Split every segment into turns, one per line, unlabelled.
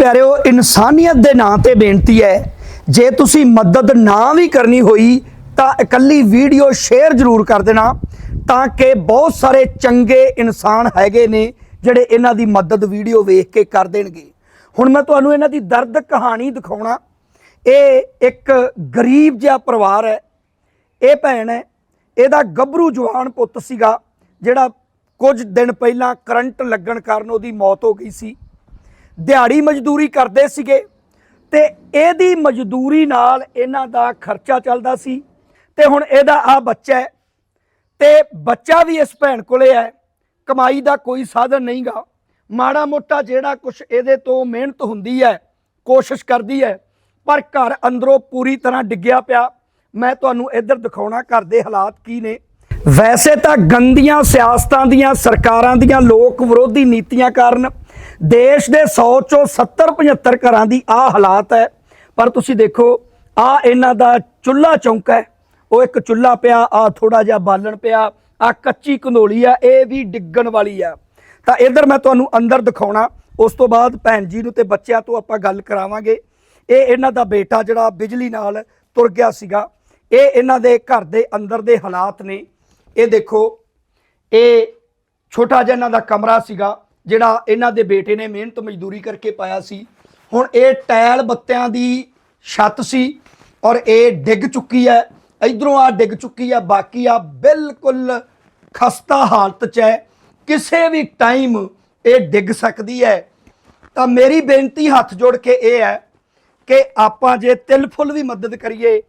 ਪਿਆਰਿਓ, ਇਨਸਾਨੀਅਤ ਦੇ ਨਾਂ ਤੇ ਬੇਨਤੀ ਹੈ, ਜੇ ਤੁਸੀਂ ਮਦਦ ਨਾ ਵੀ ਕਰਨੀ ਹੋਈ, ਤਾਂ ਇਕੱਲੀ ਵੀਡੀਓ ਸ਼ੇਅਰ ਜ਼ਰੂਰ ਕਰ ਦੇਣਾ, ਤਾਂ ਕਿ ਬਹੁਤ ਸਾਰੇ ਚੰਗੇ ਇਨਸਾਨ ਹੈਗੇ ਨੇ, ਜਿਹੜੇ ਇਹਨਾਂ ਦੀ ਮਦਦ ਵੀਡੀਓ ਵੇਖ ਕੇ ਕਰ ਦੇਣਗੇ। ਹੁਣ ਮੈਂ ਤੁਹਾਨੂੰ ਇਹਨਾਂ ਦੀ ਦਰਦ ਕਹਾਣੀ ਦਿਖਾਉਣਾ। ਇਹ ਇੱਕ ਗਰੀਬ ਜਿਹਾ ਪਰਿਵਾਰ ਹੈ। ਇਹ ਭੈਣ ਹੈ। ਇਹਦਾ ਗੱਭਰੂ ਜਵਾਨ ਪੁੱਤ ਸੀਗਾ, ਜਿਹੜਾ ਕੁਝ ਦਿਨ ਪਹਿਲਾਂ ਕਰੰਟ ਲੱਗਣ ਕਾਰਨ ਉਹਦੀ ਮੌਤ ਹੋ ਗਈ ਸੀ। ਦਿਹਾੜੀ ਮਜ਼ਦੂਰੀ ਕਰਦੇ ਸੀਗੇ ਤੇ ਇਹਦੀ ਮਜ਼ਦੂਰੀ ਨਾਲ ਇਹਨਾਂ ਦਾ ਖਰਚਾ ਚੱਲਦਾ ਸੀ ਤੇ ਹੁਣ ਇਹਦਾ ਆ ਬੱਚਾ ਹੈ ਤੇ ਬੱਚਾ ਵੀ ਇਸ ਭੈਣ ਕੋਲੇ ਹੈ, ਕਮਾਈ ਦਾ ਕੋਈ ਸਾਧਨ ਨਹੀਂਗਾ। ਮਾੜਾ ਮੋਟਾ ਜਿਹੜਾ ਕੁਝ ਇਹਦੇ ਤੋਂ ਮਿਹਨਤ ਹੁੰਦੀ ਹੈ, ਕੋਸ਼ਿਸ਼ ਕਰਦੀ ਹੈ, ਪਰ ਘਰ ਅੰਦਰੋਂ ਪੂਰੀ ਤਰ੍ਹਾਂ ਡਿੱਗਿਆ ਪਿਆ। ਮੈਂ ਤੁਹਾਨੂੰ ਇੱਧਰ ਦਿਖਾਉਣਾ ਘਰ ਦੇ ਹਾਲਾਤ ਕੀ ਨੇ। ਵੈਸੇ ਤਾਂ ਗੰਦੀਆਂ ਸਿਆਸਤਾਂ ਦੀਆਂ, ਸਰਕਾਰਾਂ ਦੀਆਂ ਲੋਕ ਵਿਰੋਧੀ ਨੀਤੀਆਂ ਕਾਰਨ ਦੇਸ਼ ਦੇ 100 ਚੋਂ 70 75 ਘਰਾਂ ਦੀ ਆ ਹਾਲਾਤ ਹੈ। ਪਰ ਤੁਸੀਂ ਦੇਖੋ ਆ ਇਹਨਾਂ ਦਾ ਚੁੱਲ੍ਹਾ ਚੌਂਕਾ ਹੈ। ਉਹ ਇੱਕ ਚੁੱਲ੍ਹਾ ਪਿਆ ਆ ਥੋੜਾ ਜਿਹਾ ਬਾਲਣ ਪਿਆ ਆ ਕੱਚੀ ਕੰਧੋਲੀ ਆ, ਇਹ ਵੀ ਡਿੱਗਣ ਵਾਲੀ ਆ। ਤਾਂ ਇਧਰ ਮੈਂ ਤੁਹਾਨੂੰ ਅੰਦਰ ਦਿਖਾਉਣਾ, ਉਸ ਤੋਂ ਬਾਅਦ ਭੈਣ ਜੀ ਨੂੰ ਤੇ ਬੱਚਿਆਂ ਤੋਂ ਆਪਾਂ ਗੱਲ ਕਰਾਵਾਂਗੇ। ਇਹ ਇਹਨਾਂ ਦਾ ਬੇਟਾ ਜਿਹੜਾ ਬਿਜਲੀ ਨਾਲ ਤੁਰ ਗਿਆ ਸੀਗਾ। ਇਹ ਇਹਨਾਂ ਦੇ ਘਰ ਦੇ ਅੰਦਰ ਦੇ ਹਾਲਾਤ ਨੇ। ਇਹ ਦੇਖੋ, ਇਹ ਛੋਟਾ ਜਿਹਾ ਇਹਨਾਂ ਦਾ ਕਮਰਾ ਸੀਗਾ। ਜਿਹੜਾ ਇਹਨਾਂ ਦੇ ਬੇਟੇ ਨੇ ਮਿਹਨਤ ਮਜ਼ਦੂਰੀ ਕਰਕੇ ਪਾਇਆ ਸੀ। ਹੁਣ ਇਹ ਟੈਲ ਬੱਤਿਆਂ ਦੀ ਛੱਤ ਸੀ ਔਰ ਇਹ ਡਿੱਗ ਚੁੱਕੀ ਹੈ। ਇਧਰੋਂ ਆ ਡਿੱਗ ਚੁੱਕੀ ਹੈ ਬਾਕੀ ਆ ਬਿਲਕੁਲ ਖਸਤਾ ਹਾਲਤ 'ਚ ਹੈ। ਕਿਸੇ ਵੀ ਟਾਈਮ ਇਹ ਡਿੱਗ ਸਕਦੀ ਹੈ। ਤਾਂ ਮੇਰੀ ਬੇਨਤੀ ਹੱਥ ਜੋੜ ਕੇ ਇਹ ਹੈ ਕਿ ਆਪਾਂ ਜੇ ਤਿਲ ਫੁੱਲ ਵੀ ਮਦਦ ਕਰੀਏ,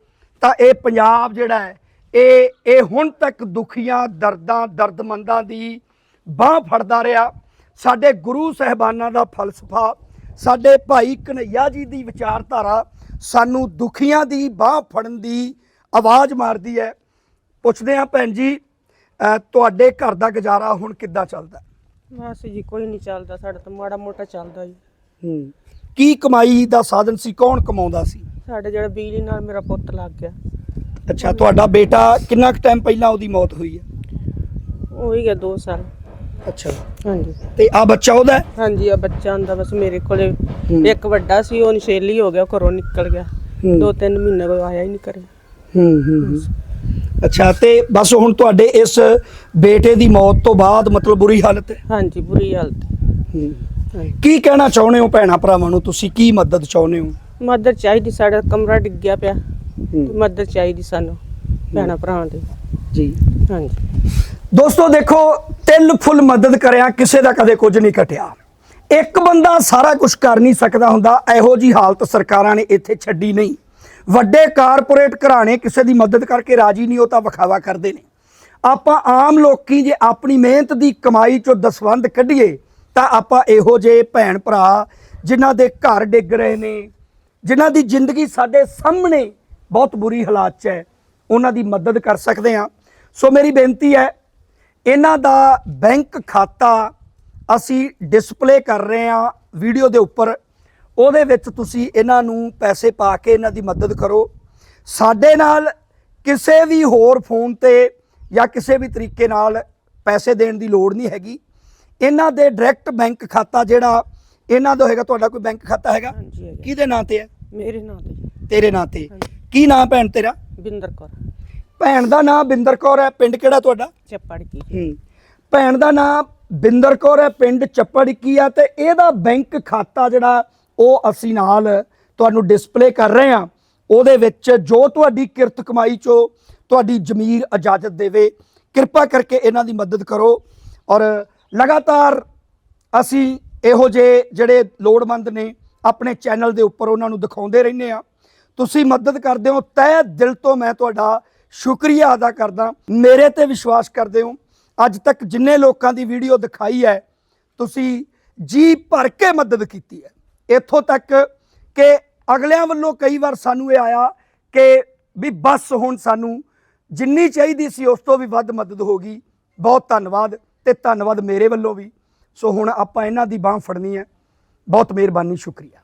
ਤਾਂ ਇਹ ਪੰਜਾਬ ਜਿਹੜਾ ਹੈ, ਇਹ ਇਹ ਹੁਣ ਤੱਕ ਦੁਖੀਆਂ, ਦਰਦਾਂ, ਦਰਦਮੰਦਾਂ ਦੀ ਬਾਹ ਫੜਦਾ ਰਿਹਾ। ਸਾਡੇ ਗੁਰੂ ਸਹਿਬਾਨਾਂ ਦਾ ਫਲਸਫਾ ਸਾਡੇ ਭਾਈ ਕਨਈਆ ਜੀ ਦੀ ਵਿਚਾਰਧਾਰਾ ਸਾਨੂੰ ਦੁਖੀਆਂ ਦੀ ਬਾਹ ਫੜਨ ਦੀ ਆਵਾਜ਼ ਮਾਰਦੀ ਹੈ। ਪੁੱਛਦੇ ਹਾਂ ਭੈਣ ਜੀ ਤੁਹਾਡੇ ਘਰ ਦਾ ਗੁਜ਼ਾਰਾ ਹੁਣ ਕਿੱਦਾਂ ਚੱਲਦਾ?
ਬਸ ਜੀ ਕੋਈ ਨਹੀਂ ਚੱਲਦਾ ਸਾਡਾ ਤਾਂ ਮਾੜਾ ਮੋਟਾ ਚੱਲਦਾ ਜੀ।
ਹੂੰ ਕੀ ਕਮਾਈ ਦਾ ਸਾਧਨ ਸੀ ਕੌਣ ਕਮਾਉਂਦਾ ਸੀ?
ਸਾਡੇ ਜਿਹੜਾ ਬਿਜਲੀ ਨਾਲ ਮੇਰਾ ਪੁੱਤ ਲੱਗ ਗਿਆ।
ਅੱਛਾ ਤੁਹਾਡਾ ਬੇਟਾ ਕਿੰਨਾ ਕੁ ਟਾਈਮ ਪਹਿਲਾਂ ਉਹਦੀ ਮੌਤ ਹੋਈ ਹੈ?
ਉਹ ਹੀ ਗਿਆ 2 ਸਾਲ।
ਅੱਛਾ।
ਹਾਂਜੀ।
ਤੇ ਆ ਬੱਚਾ ਉਹਦਾ? ਹੈ?
ਹਾਂਜੀ ਆ ਬੱਚਾ ਆਂਦਾ ਬਸ ਮੇਰੇ ਕੋਲੇ।
ਹੂੰ।
ਇੱਕ ਵੱਡਾ ਸੀ ਉਹ ਨਸ਼ੇਲੀ ਹੋ ਗਿਆ ਘਰੋਂ ਨਿਕਲ ਗਿਆ।
ਹੂੰ।
ਦੋ ਤਿੰਨ ਮਹੀਨੇ ਕੋਈ ਆਇਆ ਹੀ ਨਹੀਂ ਕਰੇ
ਹੂੰ ਹੂੰ ਹੂੰ। ਅੱਛਾ ਤੇ ਬਸ ਹੁਣ ਤੁਹਾਡੇ ਇਸ ਬੇਟੇ ਦੀ ਮੌਤ ਤੋਂ ਬਾਅਦ ਮਤਲਬ ਬੁਰੀ ਹਾਲਤ ਹੈ?
ਹਾਂਜੀ ਬੁਰੀ ਹਾਲਤ। ਹਾਂਜੀ।
ਕੀ ਕਹਿਣਾ ਚਾਹੁੰਦੇ ਹੋ ਭੈਣਾ ਭਰਾਵਾਂ ਨੂੰ ਤੁਸੀਂ? ਕੀ ਮਦਦ ਚਾਹੁੰਦੇ ਹੋ?
ਮਦਦ ਚਾਹੀਦੀ ਸਾਡਾ ਕਮਰਾ ਡਿੱਗਿਆ ਪਿਆ। ਮਦਦ ਚਾਹੀਦੀ ਸਾਨੂੰ ਭੈਣਾਂ ਭਰਾਵਾਂ ਦੀ।
ਜੀ।
ਹਾਂਜੀ।
ਦੋਸਤੋ ਦੇਖੋ ਤਿਲ ਫੁੱਲ ਮਦਦ ਕਰਿਆ, ਕਿਸੇ ਦਾ ਕਦੇ ਕੁਝ ਨਹੀਂ ਘਟਿਆ। ਇੱਕ ਬੰਦਾ ਸਾਰਾ ਕੁਝ ਕਰ ਨਹੀਂ ਸਕਦਾ ਹੁੰਦਾ, ਇਹੋ ਜੀ ਹਾਲਤ ਸਰਕਾਰਾਂ ਨੇ ਇੱਥੇ ਛੱਡੀ ਨਹੀਂ। ਵੱਡੇ ਕਾਰਪੋਰੇਟ ਘਰਾਣੇ ਕਿਸੇ ਦੀ ਮਦਦ ਕਰਕੇ ਰਾਜੀ ਨਹੀਂ, ਉਹ ਤਾਂ ਵਿਖਾਵਾ ਕਰਦੇ ਨੇ। ਆਪਾਂ ਆਮ ਲੋਕੀ ਜੇ ਆਪਣੀ ਮਿਹਨਤ ਦੀ ਕਮਾਈ ਚੋਂ ਦਸਵੰਦ ਕੱਢੀਏ, ਤਾਂ ਆਪਾਂ ਇਹੋ ਜਿਹੇ ਭੈਣ ਭਰਾ ਜਿਨ੍ਹਾਂ ਦੇ ਘਰ ਡਿੱਗ ਰਹੇ ਨੇ, ਜਿਨ੍ਹਾਂ ਦੀ ਜ਼ਿੰਦਗੀ ਸਾਡੇ ਸਾਹਮਣੇ ਬਹੁਤ ਬੁਰੀ ਹਾਲਾਤ 'ਚ ਹੈ, ਉਹਨਾਂ ਦੀ ਮਦਦ ਕਰ ਸਕਦੇ ਹਾਂ। ਸੋ ਮੇਰੀ ਬੇਨਤੀ ਹੈ ਇਹਨਾਂ ਦਾ ਬੈਂਕ ਖਾਤਾ ਅਸੀਂ ਡਿਸਪਲੇ ਕਰ ਰਹੇ ਹਾਂ ਵੀਡੀਓ ਦੇ ਉੱਪਰ। ਉਹਦੇ ਵਿੱਚ ਤੁਸੀਂ ਇਹਨਾਂ ਨੂੰ ਪੈਸੇ ਪਾ ਕੇ ਇਹਨਾਂ ਦੀ ਮਦਦ ਕਰੋ। ਸਾਡੇ ਨਾਲ ਕਿਸੇ ਵੀ ਹੋਰ ਫੋਨ ਤੇ ਜਾਂ ਕਿਸੇ ਵੀ ਤਰੀਕੇ ਨਾਲ ਪੈਸੇ ਦੇਣ ਦੀ ਲੋੜ ਨਹੀਂ ਹੈਗੀ। ਇਹਨਾਂ ਦੇ ਡਾਇਰੈਕਟ ਬੈਂਕ ਖਾਤਾ ਜਿਹੜਾ ਇਹਨਾਂ ਦਾ ਹੋਏਗਾ ਤੁਹਾਡਾ ਕੋਈ ਬੈਂਕ ਖਾਤਾ ਹੈਗਾ?
ਹਾਂਜੀ ਹੈਗਾ।
ਕਿਹਦੇ ਨਾਂ ਤੇ ਹੈ?
ਮੇਰੇ ਨਾਂ ਤੇ ਜੀ।
ਤੇਰੇ ਨਾਂ ਤੇ। ਕੀ ਨਾਂ ਭੈਣ ਤੇਰਾ?
ਬਿੰਦਰ ਕੌਰ।
ਭੈਣ ਦਾ ਨਾਂ ਬਿੰਦਰ ਕੌਰ ਹੈ ਪਿੰਡ ਕਿਹੜਾ ਤੁਹਾਡਾ?
ਚੱਪੜ ਕੀ
ਹੂੰ। ਭੈਣ ਦਾ ਨਾਮ ਬਿੰਦਰ ਕੌਰ ਹੈ ਪਿੰਡ ਚੱਪੜਕੀ ਆ ਤੇ ਇਹਦਾ ਬੈਂਕ ਖਾਤਾ ਜਿਹੜਾ ਉਹ ਅਸੀਂ ਨਾਲ ਤੁਹਾਨੂੰ ਡਿਸਪਲੇ ਕਰ ਰਹੇ ਹਾਂ। ਉਹਦੇ ਵਿੱਚ ਜੋ ਤੁਹਾਡੀ ਕਿਰਤ ਕਮਾਈ ਚੋਂ ਤੁਹਾਡੀ ਜ਼ਮੀਰ ਇਜਾਜ਼ਤ ਦੇਵੇ ਕਿਰਪਾ ਕਰਕੇ ਇਹਨਾਂ ਦੀ ਮਦਦ ਕਰੋ। ਔਰ ਲਗਾਤਾਰ ਅਸੀਂ ਇਹੋ ਜਿਹੇ ਜਿਹੜੇ ਲੋੜਵੰਦ ਨੇ ਆਪਣੇ ਚੈਨਲ ਦੇ ਉੱਪਰ ਉਹਨਾਂ ਨੂੰ ਦਿਖਾਉਂਦੇ ਰਹਿੰਦੇ ਆ ਤੁਸੀਂ ਮਦਦ ਕਰਦੇ ਹੋ ਤਹਿ ਦਿਲ ਤੋਂ ਮੈਂ ਤੁਹਾਡਾ ਸ਼ੁਕਰੀਆ ਅਦਾ ਕਰਦਾ। ਮੇਰੇ ਤੇ ਵਿਸ਼ਵਾਸ ਕਰਦੇ ਹੋ। ਅੱਜ ਤੱਕ ਜਿੰਨੇ ਲੋਕਾਂ ਦੀ ਵੀਡੀਓ ਦਿਖਾਈ ਹੈ, ਤੁਸੀਂ ਜੀ ਭਰ ਕੇ ਮਦਦ ਕੀਤੀ ਹੈ। ਇੱਥੋਂ ਤੱਕ ਕਿ ਅਗਲਿਆਂ ਵੱਲੋਂ ਕਈ ਵਾਰ ਸਾਨੂੰ ਇਹ ਆਇਆ ਕਿ ਵੀ ਬਸ ਹੁਣ ਸਾਨੂੰ ਜਿੰਨੀ ਚਾਹੀਦੀ ਸੀ, ਉਸ ਤੋਂ ਵੀ ਵੱਧ ਮਦਦ ਹੋ ਗਈ। ਬਹੁਤ ਧੰਨਵਾਦ ਤੇ ਧੰਨਵਾਦ ਮੇਰੇ ਵੱਲੋਂ ਵੀ। ਸੋ ਹੁਣ ਆਪਾਂ ਇਹਨਾਂ ਦੀ ਬਾਹ ਫੜਨੀ ਹੈ। ਬਹੁਤ ਮਿਹਰਬਾਨੀ, ਸ਼ੁਕਰੀਆ।